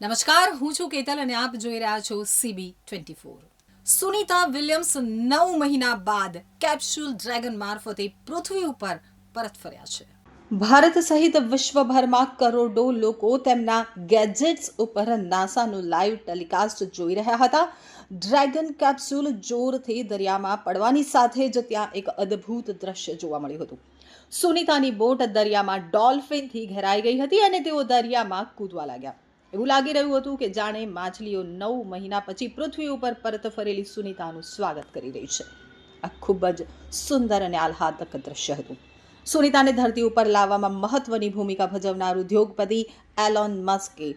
નમસ્કાર, હું છું કેતલ અને આપ જોઈ રહ્યા છો CB twenty four Sunita Williams નવ મહિના બાદ કેપ્સ્યુલ ડ્રેગન મારફતે પૃથ્વી ઉપર પરત ફર્યા છે. ભારત સહિત વિશ્વભરમાં કરોડો લોકો તેમના ગેજેટ્સ ઉપર નાસાનું લાઈવ ટેલિકાસ્ટ જોઈ રહ્યા હતા. ડ્રેગન કેપ્સ્યુલ જોરથી દરિયામાં પડવાની સાથે જ ત્યાં એક અદ્ભુત દ્રશ્ય જોવા મળ્યું હતું. સુનિતાની બોટ દરિયામાં ડોલ્ફિનથી ઘેરાઈ ગઈ હતી અને તેઓ દરિયામાં કૂદવા લાગ્યા. એવું લાગી રહ્યું હતું કે જાણે માછલીઓ નવ મહિના પછી પૃથ્વી ઉપર પરત ફરેલી સુનીતાનું સ્વાગત કરી રહી છે. આ ખૂબ જ સુંદર અને આહ્લાદક દ્રશ્ય હતું. સુનીતાને ધરતી ઉપર લાવવામાં મહત્વની ભૂમિકા ભજવનાર ઉદ્યોગપતિ એલોન મસ્કે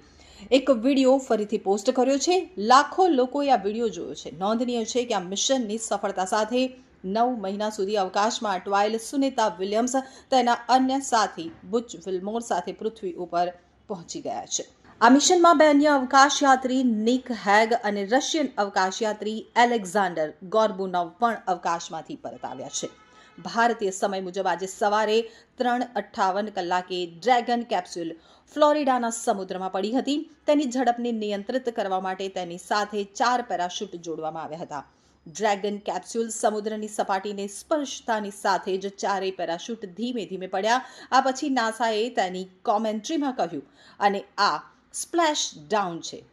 એક વીડિયો ફરીથી પોસ્ટ કર્યો છે. લાખો લોકોએ આ વીડિયો જોયો છે. નોંધનીય છે કે આ મિશનની સફળતા સાથે નવ મહિના સુધી અવકાશમાં અટવાયેલ સુનીતા વિલિયમ્સ તેના અન્ય સાથી બુચ વિલમોર સાથે પૃથ્વી ઉપર પહોંચી ગયા છે. આ મિશનમાં બે અન્ય અવકાશયાત્રી નિક હેગ અને રશિયન અવકાશયાત્રી એલેક્ઝાન્ડર ગોર્બુનોવ પણ અવકાશમાંથી પરત આવ્યા છે. ભારતીય સમય મુજબ આજે સવારે ત્રણ અઠ્ઠાવન કલાકે ડ્રેગન કેપ્સ્યુલ ફ્લોરિડાના સમુદ્રમાં પડી હતી. તેની ઝડપને નિયંત્રિત કરવા માટે તેની સાથે ચાર પેરાશૂટ જોડવામાં આવ્યા હતા. ડ્રેગન કેપ્સ્યુલ સમુદ્રની સપાટીને સ્પર્શતાની સાથે જ ચારેય પેરાશૂટ ધીમે ધીમે પડ્યા. આ પછી નાસાએ તેની કોમેન્ટ્રીમાં કહ્યું, અને આ splash down chip.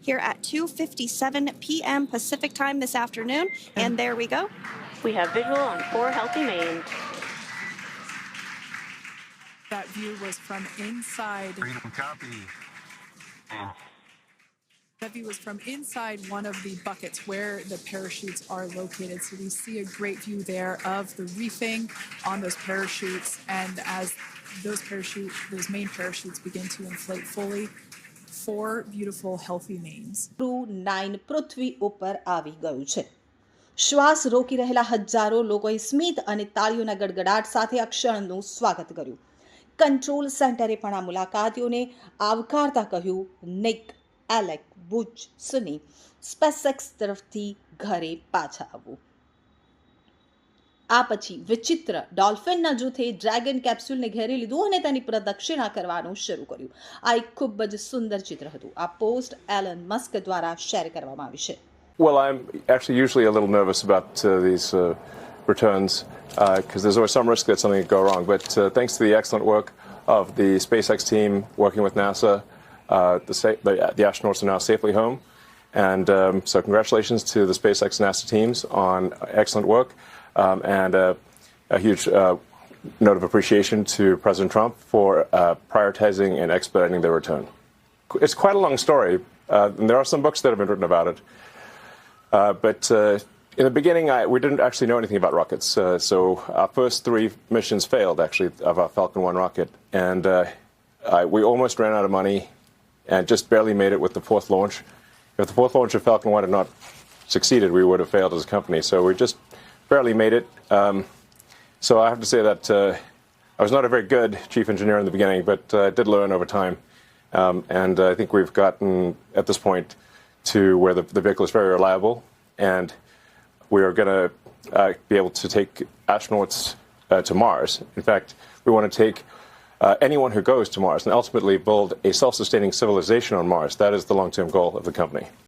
Here at 2:57 p.m. Pacific time this afternoon, and there we go. We have visual on four healthy Maine. That view was from inside. Freedom copy. Oh. That view was from inside one of the buckets where the parachutes are located. So we see a great view there of the reefing on those parachutes, and as those parachute, those main parachutes begin to inflate fully, four beautiful, healthy names. Crew nine પૃથ્વી ઉપર આવી ગયું છે. શ્વાસ રોકી રહેલા હજારો લોકોએ સ્મિત અને તાળીઓના ગડગડાટ સાથે આ ક્ષણનું સ્વાગત કર્યું. કંટ્રોલ સેન્ટરે પણ આ મુલાકાતીઓને આવકારતા કહ્યું નિક એલેક બુચ સુની સ્પેસેક્સ તરફથી ઘરે પાછા આવવું આ પછી વિચિત્ર ડોલ્ફિનના જૂથે ડ્રેગન કેપ્સ્યુલને ઘેરી લીધું અને તેની પ્રદક્ષિણા કરવાનું શરૂ કર્યું આ એક ખૂબ જ સુંદર ચિત્ર હતું આ પોસ્ટ એલન મસ્ક દ્વારા શેર કરવામાં આવી છે Well, I'm actually usually a little nervous about uh, these uh, returns because there's always some risk that something could go wrong. But uh, thanks to the excellent work of the SpaceX team working with NASA, uh, the, sa- the, the astronauts are now safely home. And um, so, congratulations to the SpaceX and NASA teams on excellent work. Um, and uh, a huge uh, note of appreciation to President Trump for uh, prioritizing and expediting their return. It's quite a long story, uh, and there are some books that have been written about it. Uh, but uh, in the beginning, I, we didn't actually know anything about rockets. So our first three missions failed, actually, of our Falcon 1 rocket. And I, we almost ran out of money and just barely made it with the fourth launch. If the fourth launch of Falcon 1 had not succeeded, we would have failed as a company. So we just barely made it. Um, so I have to say that uh, I was not a very good chief engineer in the beginning, but uh, I did learn over time. Um, and I think we've gotten, at this point, to where the, the vehicle is very reliable, and we are going to uh, be able to take astronauts uh, to Mars. In fact, we want to take uh, anyone who goes to Mars and ultimately build a self sustaining civilization on Mars. That is the long term goal of the company.